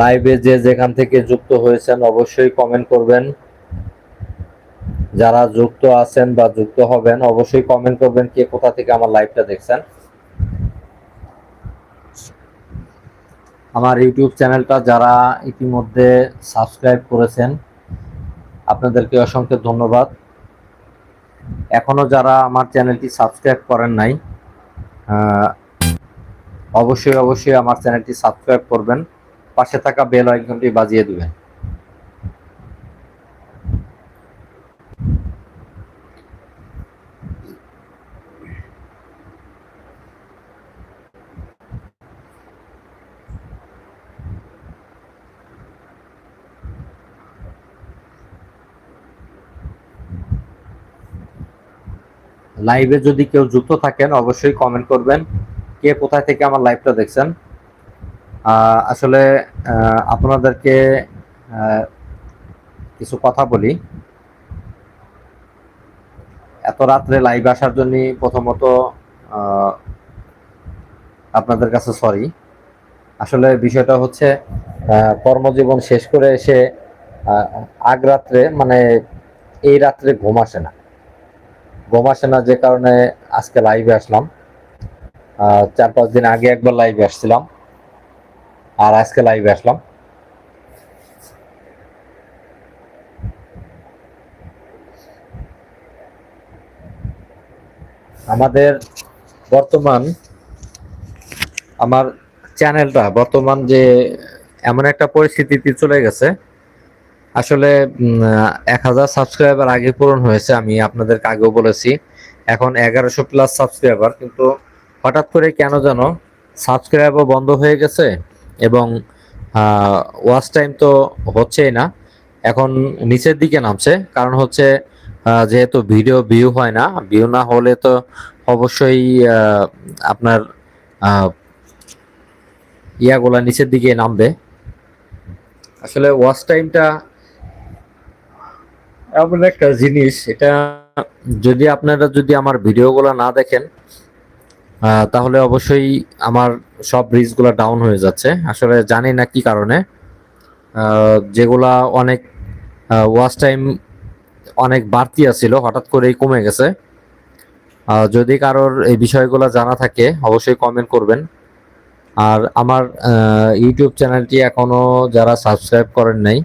লাইভে যে যেখান থেকে যুক্ত হয়েছেন অবশ্যই কমেন্ট করবেন। যারা যুক্ত আছেন বা যুক্ত হবেন, অবশ্যই কমেন্ট করবেন কে কোথা থেকে আমার লাইভটা দেখছেন। আমার ইউটিউব চ্যানেলটা যারা ইতিমধ্যে সাবস্ক্রাইব করেছেন, আপনাদেরকে অসংখ্য ধন্যবাদ। এখনও যারা আমার চ্যানেলটি সাবস্ক্রাইব করেন নাই অবশ্যই অবশ্যই আমার চ্যানেলটি সাবস্ক্রাইব করবেন। পাশে থাকা বেল আইকনটি বাজিয়ে দিবেন। লাইভে যদি কেউ যুক্ত থাকেন, অবশ্যই কমেন্ট করবেন। কে কোথায় থেকে আমার লাইভটা দেখছেন? আসলে আপনাদেরকে কিছু কথা বলি। এত রাত্রে লাইভ আসার জন্য প্রথমত আপনাদের কাছে সরি আসলে বিষয়টা হচ্ছে কর্মজীবন শেষ করে এসে আগ রাত্রে মানে এই রাত্রে ঘুম আসে না। ঘুম আসে না যে কারণে আজকে লাইভে আসলাম। চার পাঁচ দিন আগে একবার লাইভে আসছিলাম। আর আজকে লাইভে আসলাম। আমাদের বর্তমান, আমার চ্যানেলটা বর্তমান যে এমন একটা পরিস্থিতিতে চলে গেছে। আসলে এক হাজার সাবস্ক্রাইবার আগে পূরণ হয়েছে, আমি আপনাদেরকে আগেও বলেছি। এখন এগারোশো প্লাস সাবস্ক্রাইবার কিন্তু হঠাৎ করে কেন যেন সাবস্ক্রাইবও বন্ধ হয়ে গেছে? এবং ওয়াচ টাইম তো হচ্ছেই না। এখন নিচের দিকে নামছে, কারণ হচ্ছে যেহেতু ভিডিও ভিউ হয় না ভিউ না হলে তো অবশ্যই আপনার ইয়াগুলা নিচের দিকে নামবে। আসলে ওয়াচ টাইমটা এমন একটা জিনিস, এটা যদি আপনারা যদি আমার ভিডিওগুলো না দেখেন তাহলে অবশ্যই আমার সব রিচগুলো ডাউন হয়ে যাচ্ছে। আসলে জানি না কি কারণে। যেগুলা অনেক ওয়াচ টাইম অনেক বাড়তি আছিল, হঠাৎ করেই কমে গেছে। যদি কারোর এই বিষয়গুলো জানা থাকে, অবশ্যই কমেন্ট করবেন। আর আমার ইউটিউব চ্যানেলটি এখনও যারা সাবস্ক্রাইব করেন নাই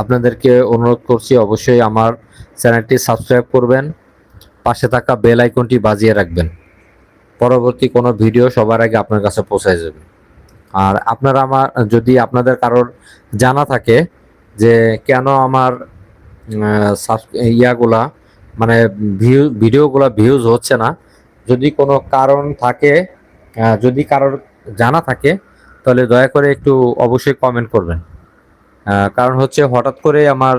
আপনাদেরকে অনুরোধ করছি অবশ্যই আমার চ্যানেলটি সাবস্ক্রাইব করবেন। পাশে থাকা বেল আইকনটি বাজিয়ে রাখবেন। পরবর্তী কোনো ভিডিও সবার আগে আপনার কাছে পৌঁছায় যাবে। আর আপনারা আমার, যদি আপনাদের কারোর জানা থাকে যে কেন আমার ইয়াগুলা মানে ভিউ, ভিডিওগুলা ভিউজ হচ্ছে না, যদি কোনো কারণ থাকে যদি কারোর জানা থাকে, তাহলে দয়া করে একটু অবশ্যই কমেন্ট করবেন। কারণ হচ্ছে হঠাৎ করে আমার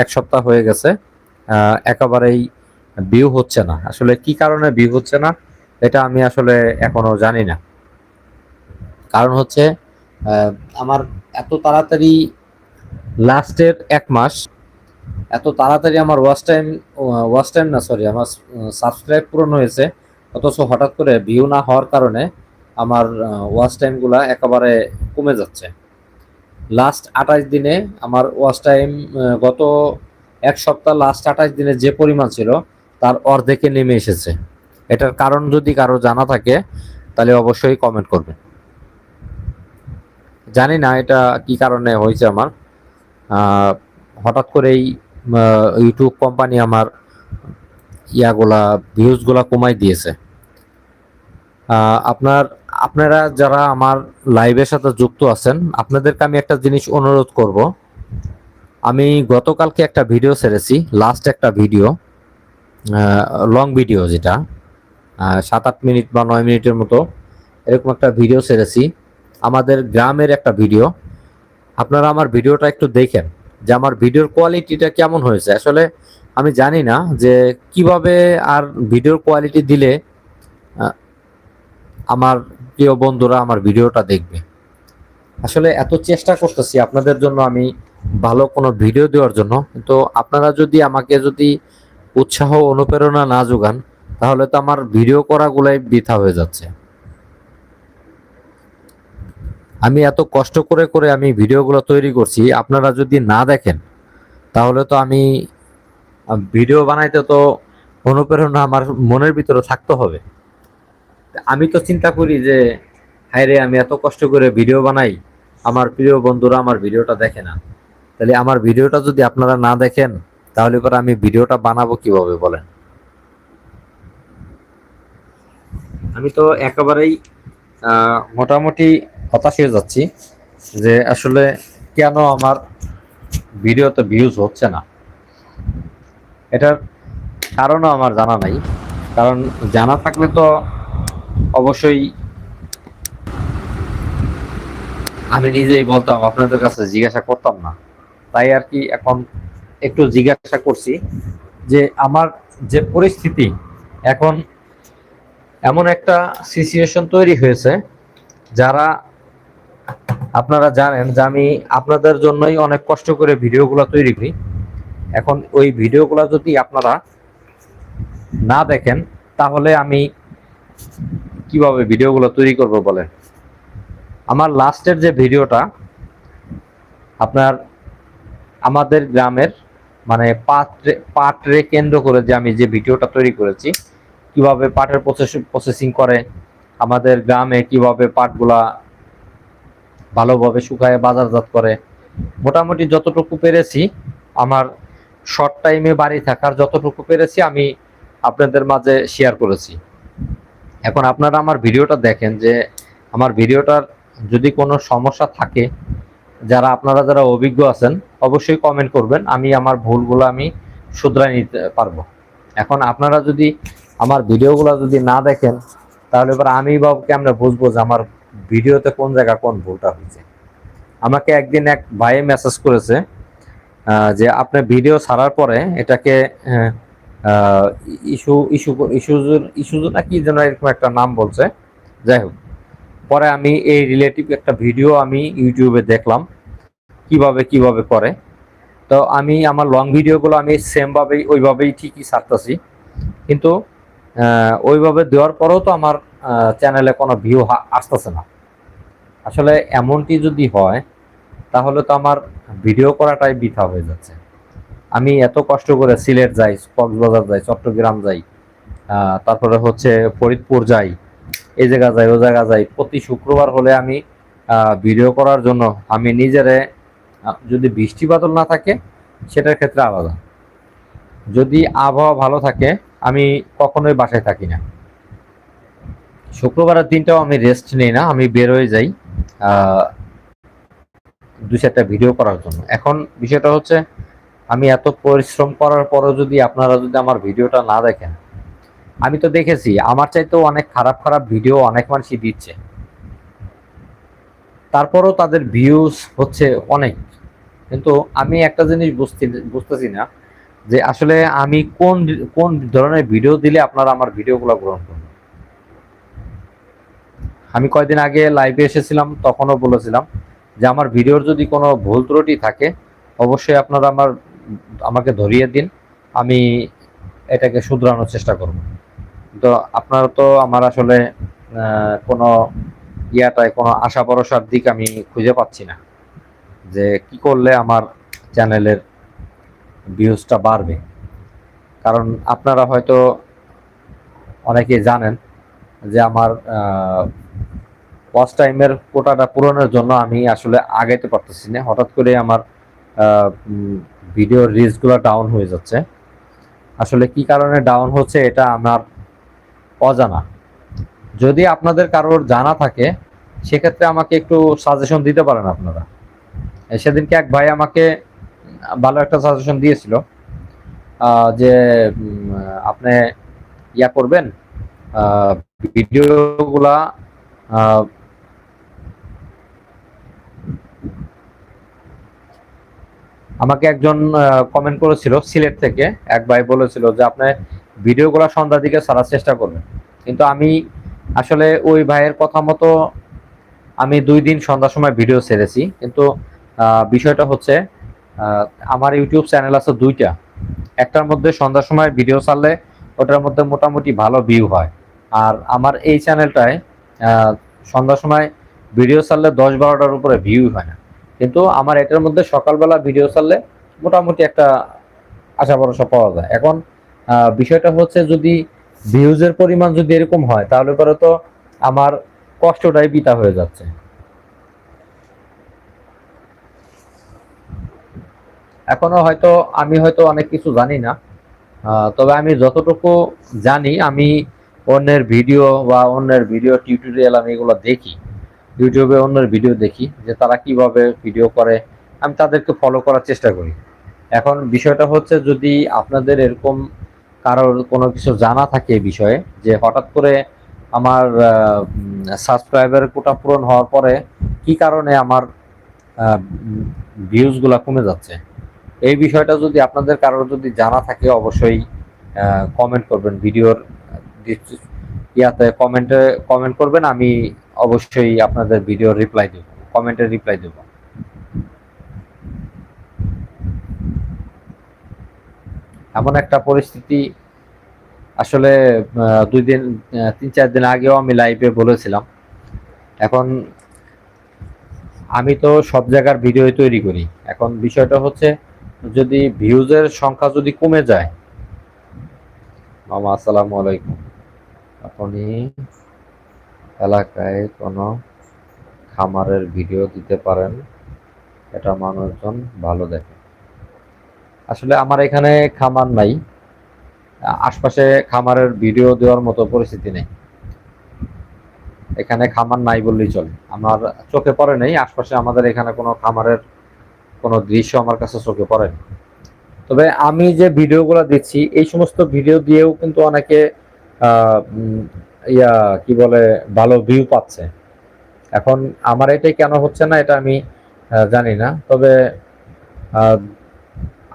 এক সপ্তাহ হয়ে গেছে একেবারেই ভিউ হচ্ছে না। আসলে কি কারণে ভিউ হচ্ছে না? এটা আমি আসলে এখনও জানি না। কারণ হচ্ছে আমার এত তাড়াতাড়ি লাস্টের এক মাস, এত তাড়াতাড়ি আমার ওয়াচ টাইম ওয়াচ টাইম না সরি আমার সাবস্ক্রাইব পূরণ হয়েছে। অথচ হঠাৎ করে ভিউ না হওয়ার কারণে আমার ওয়াচ টাইমগুলা একেবারে কমে যাচ্ছে। লাস্ট আঠাশ দিনে আমার ওয়াচ টাইম গত এক সপ্তাহ লাস্ট আঠাশ দিনে যে পরিমাণ ছিল, তার অর্ধেকে নেমে এসেছে। এটার কারণ যদি কারও জানা থাকে, তাহলে অবশ্যই কমেন্ট করবেন জানি না এটা কি কারণে হয়েছে আমার। হঠাৎ করেই ইউটিউব কোম্পানি আমার ইয়াগুলা ভিউজগুলা কমাই দিয়েছে। আপনার, আপনারা যারা আমার লাইভের সাথে যুক্ত আছেন, আপনাদেরকে আমি একটা জিনিস অনুরোধ করব। আমি গতকালকে একটা ভিডিও ছেড়েছি লাস্ট একটা ভিডিও লং ভিডিও যেটা। সাত আট মিনিট বা নয় মিনিটের মতো এরকম একটা ভিডিও ছেড়েছি। আমাদের গ্রামের একটা ভিডিও আপনারা আমার ভিডিওটা একটু দেখেন যে আমার ভিডিওর কোয়ালিটিটা কেমন হয়েছে। আসলে আমি জানি না যে কীভাবে আর ভিডিওর কোয়ালিটি দিলে আমার প্রিয় বন্ধুরা আমার ভিডিওটা দেখবে। আসলে এত চেষ্টা করতেছি আপনাদের জন্য আমি ভালো কোনো ভিডিও দেওয়ার জন্য। কিন্তু আপনারা যদি আমাকে যদি উৎসাহ অনুপ্রেরণা না যোগান তাহলে তো আমার ভিডিও করাগুলাই বৃথা হয়ে যাচ্ছে। আমি এত কষ্ট করে করে আমি ভিডিওগুলো তৈরি করছি, আপনারা যদি না দেখেন, তাহলে তো আমি ভিডিও বানাইতে তো অনুপ্রেরণা আমার মনের ভিতরে থাকতে হবে। আমি তো চিন্তা করি যে, হায় রে, আমি এত কষ্ট করে ভিডিও বানাই, আমার প্রিয় বন্ধুরা আমার ভিডিওটা দেখে না। তাহলে আমার ভিডিওটা যদি আপনারা না দেখেন, তাহলে পরে আমি ভিডিওটা বানাবো কীভাবে বলেন? আমি তো একেবারেই মোটামুটি হতাশ হয়ে যাচ্ছি যে আসলে কেন আমার ভিডিওতে ভিউজ হচ্ছে না। এটার কারণও আমার জানা নাই। কারণ জানা থাকলে তো অবশ্যই আমি নিজেই বলতাম, আপনাদের কাছে জিজ্ঞাসা করতাম না। তাই আর কি এখন একটু জিজ্ঞাসা করছি যে আমার যে পরিস্থিতি, এখন এমন একটা সিচুয়েশন তৈরি হয়েছে যারা আপনারা জানেন যে আমি আপনাদের জন্যই অনেক কষ্ট করে ভিডিওগুলো তৈরি করি। এখন ওই ভিডিওগুলো যদি আপনারা না দেখেন, তাহলে আমি কীভাবে ভিডিওগুলো তৈরি করব বলেন আমার লাস্টের যে ভিডিওটা, আপনার আমাদের গ্রামের মানে পাট রে- পাট রে কেন্দ্র করে যে আমি যে ভিডিওটা তৈরি করেছি কীভাবে পাটের প্রসেসিং করে, আমাদের গ্রামে কীভাবে পাটগুলা ভালোভাবে শুকায় বাজারজাত করে, মোটামুটি যতটুকু পেরেছি, আমার শর্ট টাইমে বাড়ি থাকার যতটুকু পেরেছি আমি আপনাদের মাঝে শেয়ার করেছি। এখন আপনারা আমার ভিডিওটা দেখেন যে, আমার ভিডিওটার যদি কোনো সমস্যা থাকে, যারা আপনারা যারা অভিজ্ঞ আছেন, অবশ্যই কমেন্ট করবেন, আমি আমার ভুলগুলো আমি শুধরাই নিতে পারব। এখন আপনারা যদি আমার ভিডিওগুলো যদি না দেখেন, তাহলে এবার আমি বা কেমনে বুঝব যে আমার ভিডিওতে কোন জায়গা কোন ভুলটা হয়েছে? আমাকে একদিন এক ভাই মেসেজ করেছে যে আপনার ভিডিও ছাড়ার পরে এটাকে ইস্যু ইস্যু ইস্যুজুর ইস্যুজুর না কি যেন এরকম একটা নাম বলছে। যাই হোক, পরে আমি এই রিলেটিভ একটা ভিডিও আমি ইউটিউবে দেখলাম, কীভাবে কীভাবে করে। তো আমি আমার লং ভিডিওগুলো আমি সেম ভাবেই, ওইভাবেই ঠিকই ছাড়তেছি। কিন্তু ওইভাবে দেওয়ার পরেও তো আমার চ্যানেলে কোনো ভিউ আসতেছে না। আসলে এমনটি যদি হয়, তাহলে তো আমার ভিডিও করাটাই বৃথা হয়ে যাচ্ছে। আমি এত কষ্ট করে সিলেট যাই, কক্সবাজার যাই, চট্টগ্রাম যাই তারপরে হচ্ছে ফরিদপুর যাই, এই জায়গা যাই, ও জায়গা যাই, প্রতি শুক্রবার হলে আমি ভিডিও করার জন্য আমি নিজেরে যদি বৃষ্টি বাদল না থাকে, সেটার ক্ষেত্রে আলাদা। যদি আবহাওয়া ভালো থাকে আমি কখনোই বাসায় থাকি না। শুক্রবারের দিনটাও আমি রেস্ট নিই না, আমি বের হয়ে যাই দু চারটা ভিডিও করার জন্য। এখন বিষয়টা হচ্ছে, আমি এত পরিশ্রম করার পরও যদি আপনারা যদি আমার ভিডিওটা না দেখেন, আমি তো দেখেছি, আমার চাইতেও অনেক খারাপ খারাপ ভিডিও অনেক মানুষই দিচ্ছে। তারপরও তাদের ভিউজ হচ্ছে অনেক। কিন্তু আমি একটা জিনিস বুঝতে বুঝতেছি না যে আসলে আমি কোন কোন ধরনের ভিডিও দিলে আপনারা আমার ভিডিওগুলো গ্রহণ করবেন? আমি কয়দিন আগে লাইভে এসেছিলাম, তখনও বলেছিলাম যে আমার ভিডিওর যদি কোনো ভুল ত্রুটি থাকে, অবশ্যই আপনারা আমার, আমাকে ধরিয়ে দিন, আমি এটাকে শুধরানোর চেষ্টা করব। তো আপনারা তো আমার আসলে কোনো ইয়াটায়, কোনো আশা ভরসার দিক আমি খুঁজে পাচ্ছি না যে কি করলে আমার চ্যানেলের ভিউজটা বাড়বে। কারণ আপনারা হয়তো অনেকে জানেন যে আমার ওয়াচ টাইমের কোটাটা পূরণের জন্য আমি আসলে আগাইতে পারতেছি না। হঠাৎ করে আমার ভিডিও রিলসগুলো ডাউন হয়ে যাচ্ছে। আসলে কি কারণে ডাউন হচ্ছে এটা আমার অজানা। যদি আপনাদের কারোর জানা থাকে, সেক্ষেত্রে আমাকে একটু সাজেশন দিতে পারেন আপনারা। সেদিনকে এক ভাই আমাকে ভালো একটা সাজেশন দিয়েছিল যে আপনি ইয়া করবেন ভিডিওগুলা আমাকে একজন কমেন্ট করেছিল সিলেট থেকে, এক ভাই বলেছিল যে, আপনি ভিডিওগুলো সন্ধ্যার দিকে ছাড়ার চেষ্টা করবেন। কিন্তু আমি আসলে ওই ভাইয়ের কথা মতো আমি দুই দিন সন্ধ্যার সময় ভিডিও ছেড়েছি, কিন্তু বিষয়টা হচ্ছে আমার ইউটিউব চ্যানেল আছে দুইটা। একটার মধ্যে সন্ধ্যার সময় ভিডিও ছাড়লে, ওটার মধ্যে মোটামুটি ভালো ভিউ হয়। আর আমার এই চ্যানেলটায় সন্ধ্যার সময় ভিডিও ছাড়লে দশ বারোটার উপরে ভিউ হয় না। কিন্তু আমার এটার মধ্যে সকালবেলা ভিডিও ছাড়লে মোটামুটি একটা আশা ভরসা পাওয়া যায়। এখন বিষয়টা হচ্ছে যদি ভিউজের পরিমাণ যদি এরকম হয়, তাহলে পরে তো আমার কষ্টটাই বিতা হয়ে যাচ্ছে। এখনও হয়তো আমি হয়তো অনেক কিছু জানি না। তবে আমি যতটুকু জানি, আমি অন্যের ভিডিও বা অন্যের ভিডিও টিউটোরিয়াল আমি এগুলো দেখি। ইউটিউবে অন্যের ভিডিও দেখি যে তারা কীভাবে ভিডিও করে। আমি তাদেরকে ফলো করার চেষ্টা করি। এখন বিষয়টা হচ্ছে যদি আপনাদের এরকম কারোর কোনো কিছু জানা থাকে এই বিষয়ে, যে হঠাৎ করে আমার সাবস্ক্রাইবার কোটা পূরণ হওয়ার পরে কি কারণে আমার ভিউজগুলো কমে যাচ্ছে? এই বিষয়টা যদি আপনাদের কারোর যদি জানা থাকে, অবশ্যই কমেন্ট করবেন ভিডিওর ইয়াতে কমেন্টে কমেন্ট করবেন, আমি অবশ্যই আপনাদের ভিডিও রিপ্লাই দেব কমেন্টে রিপ্লাই দেব। এমন একটা পরিস্থিতি, আসলে দুই দিন তিন চার দিন আগেও আমি লাইভে বলেছিলাম। এখন, আমি তো সব জায়গার ভিডিও তৈরি করি। এখন বিষয়টা হচ্ছে যদি ভিউজের সংখ্যা যদি কমে যায়। মামা, আসসালামু আলাইকুম। আপনি এলাকায় কোনো খামারের ভিডিও দিতে পারেন, এটা মানুষজন ভালো দেখে। আসলে আমার এখানে খামার নাই, আশপাশে খামারের ভিডিও দেওয়ার মতো পরিস্থিতি নেই। এখানে খামার নাই বললেই চলে। আমার চোখে পড়ে নেই, আশপাশে আমাদের এখানে কোনো খামারের কোনো দৃশ্য আমার কাছে চোখে পড়েনি। তবে আমি যে ভিডিওগুলো দিচ্ছি, এই সমস্ত ভিডিও দিয়েও কিন্তু অনেকে ইয়া, কি বলে, ভালো ভিউ পাচ্ছে। এখন আমার এটাই কেন হচ্ছে না, এটা আমি জানি না। তবে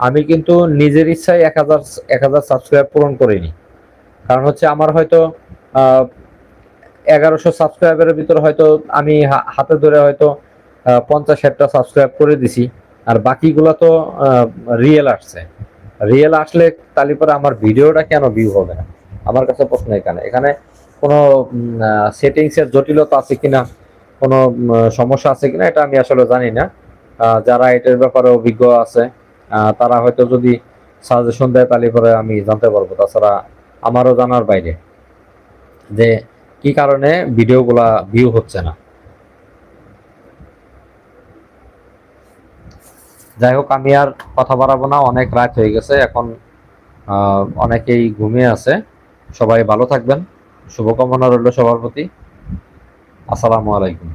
আমি কিন্তু নিজের ইচ্ছায় এক হাজার এক হাজার সাবস্ক্রাইব পূরণ করিনি। কারণ হচ্ছে আমার হয়তো এগারোশো সাবস্ক্রাইবারের ভিতরে হয়তো আমি হাতে ধরে হয়তো পঞ্চাশ ষাটটা সাবস্ক্রাইব করে দিছি। আর বাকিগুলো তো রিয়েল আসছে। রিয়েল আসলে তাহলে পরে আমার ভিডিওটা কেন ভিউ হবে না? আমার কাছে প্রশ্ন এখানে। এখানে কোনো সেটিংস এর জটিলতা আছে কিনা, কোনো সমস্যা আছে কিনা, এটা আমি আসলে জানি না। যারা এটার ব্যাপারে অভিজ্ঞ আছে তারা হয়তো যদি সাজেশন দেয় তাহলে পরে আমি জানতে পারব। তাছাড়া আমারও জানার বাইরে যে কি কারণে ভিডিওগুলা ভিউ হচ্ছে না। যাই হোক, আমি আর কথা বাড়াবো না, অনেক রাত হয়ে গেছে, এখন অনেকেই ঘুমিয়ে আছে। সবাই ভালো থাকবেন, শুভকামনা রইল সবার প্রতি। আসসালামু আলাইকুম।